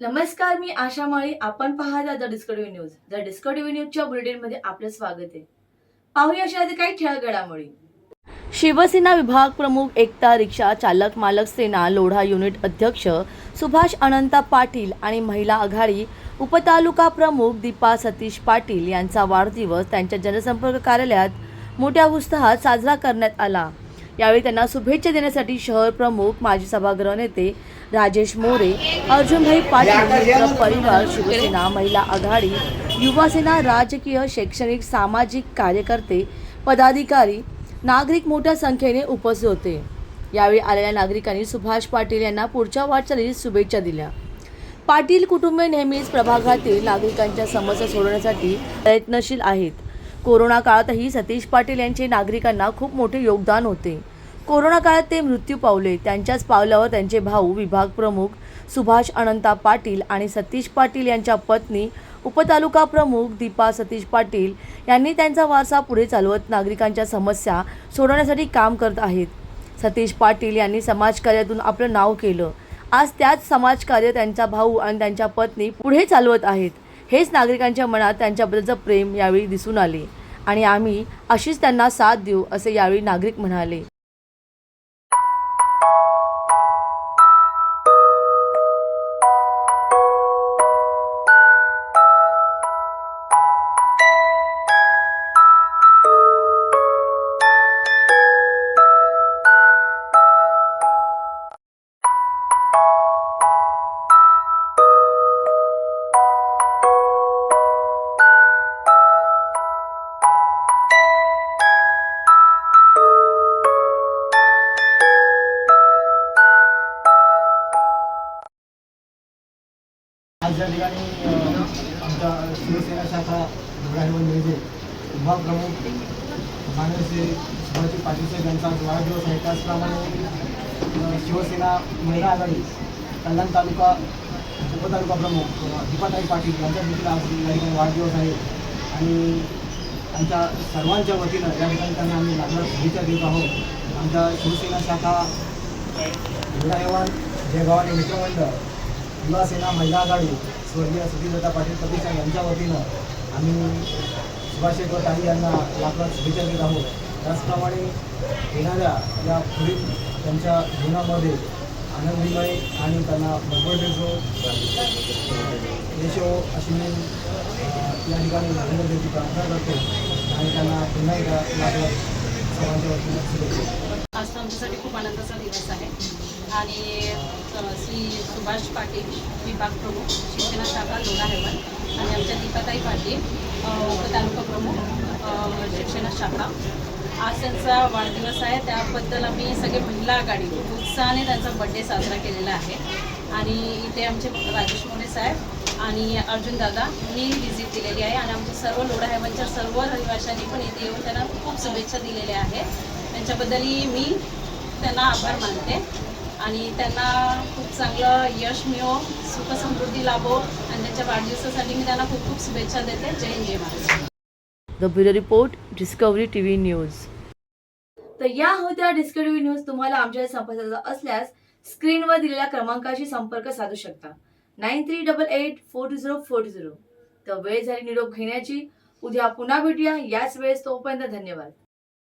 नमस्कार मी आशा माळी. आपण पाहता the discovery news. The discovery न्यूजच्या बुलेटिनमध्ये आपलं स्वागत आहे. पाहूया अशा काही ठळक घडामोडी शिवसेना विभाग प्रमुख एकता रिक्षा चालक मालक सेना लोढा युनिट अध्यक्ष सुभाष अनंता पाटील आणि महिला आघाडी उपतालुका प्रमुख दीपा सतीश पाटील यांचा वाढदिवस त्यांच्या जनसंपर्क कार्यालयात मोठ्या उत्साहात साजरा करण्यात आला. यावेळी त्यांना शुभेच्छा देण्यासाठी शहर प्रमुख माजी सभागृह नेते राजेश मोरे अर्जुनभाई पाटील मित्र परिवार शिवसेना महिला आघाडी युवासेना राजकीय शैक्षणिक सामाजिक कार्यकर्ते पदाधिकारी नागरिक मोठ्या संख्येने उपस्थित होते. यावेळी आलेल्या नागरिकांनी सुभाष पाटील यांना पुढच्या वाटचालीस शुभेच्छा दिल्या. पाटील कुटुंबे नेहमीच प्रभागातील नागरिकांच्या समस्या सोडवण्यासाठी प्रयत्नशील आहेत. कोरोना काळातही सतीश पाटील यांचे नागरिकांना खूप मोठे योगदान होते. कोरोना काळात ते मृत्यू पावले. त्यांच्याच पावल्यावर त्यांचे भाऊ विभाग प्रमुख सुभाष अनंता पाटील आणि सतीश पाटील यांच्या पत्नी उपतालुका प्रमुख दीपा सतीश पाटील यांनी त्यांचा वारसा पुढे चालवत नागरिकांच्या समस्या सोडवण्यासाठी काम करत आहेत. सतीश पाटील यांनी समाजकार्यातून आपलं नाव केलं. आज त्याच समाजकार्य त्यांचा भाऊ आणि त्यांच्या पत्नी पुढे चालवत आहेत. हेच नागरिकांच्या मनात त्यांच्याबद्दलचं प्रेम यावेळी दिसून आले आणि आम्ही अशीच त्यांना साथ देऊ असे यावेळी नागरिक म्हणाले. आज या ठिकाणी आमच्या शिवसेना शाखा डोळ्यावर मिळते. विभाग प्रमुख माननीय श्री शिवाजी पाटील साहेब यांचा आज वाढदिवस आहे. त्याचप्रमाणे शिवसेना महिला आघाडी कल्याण तालुका उपतालुका प्रमुख दीपाताई पाटील यांचा देखील आज या ठिकाणी वाढदिवस आहे. आणि आमच्या सर्वांच्या वतीनं या ठिकाणी त्यांना आम्ही लागणार शुभेच्छा देत आहोत. आमच्या शिवसेना शाखा विधायवान जयगाव आणि मित्रमंडळ युवा सेना महिला आघाडी स्वर्गीय सुधीरदा पाटील प्रतिष्ठान यांच्या वतीनं आम्ही सुभाषेश्वर ताई यांना लाख लाख शुभेच्छा देत आहोत. त्याचप्रमाणे येणाऱ्या या पुढील त्यांच्या जीवनामध्ये आनंदीमय आणि त्यांना भरभर देशो अशी मी या ठिकाणी नरेंद्र देवची प्रार्थना करतो आणि त्यांना पुन्हा एकदा लाख लाख सर्वांच्या वतीनं शुभेच्छा आज आमच्यासाठी खूप आनंदाचा दिवस आहे. आणि श्री सुभाष पाटील विभाग प्रमुख शिक्षण शाखा लोढा हेवन आणि आमच्या दीपाताई पाटील उपतालुका प्रमुख अ, शाखा. आज त्यांचा वाढदिवस आहे त्याबद्दल आम्ही सगळे महिला आघाडी उत्साहाने त्यांचा बड्डे साजरा केलेला आहे. आणि इथे आमचे राजेश मोरे साहेब आणि अर्जुन दादा मी व्हिजिट दिलेली आहे आणि आमच्या सर्व लोढा हेवनच्या सर्व रहिवाशांनी पण इथे येऊन त्यांना खूप शुभेच्छा दिलेल्या आहेत. त्यांच्याबद्दलही मी त्यांना आभार मानते. आणि त्यांना खूप चांगलं यश मिळो सुखसमृद्धी लाभो आणि त्यांच्या वाढदिवसासाठी मी त्यांना खूप खूप शुभेच्छा देते. जय हिंद जय Maharashtra. The bureau report discovery TV news तर या होत्या डिस्कवरी न्यूज तुम्हाला आमच्या संपर्काचा असल्यास स्क्रीनवर दिलेल्या क्रमांकाशी संपर्क साधू शकता. Nine three double eight four two zero four two zero. तर वेळ झाली निरोप घेण्याची. उद्या पुन्हा भेटूया. याच वेळेस तोपर्यंत धन्यवाद.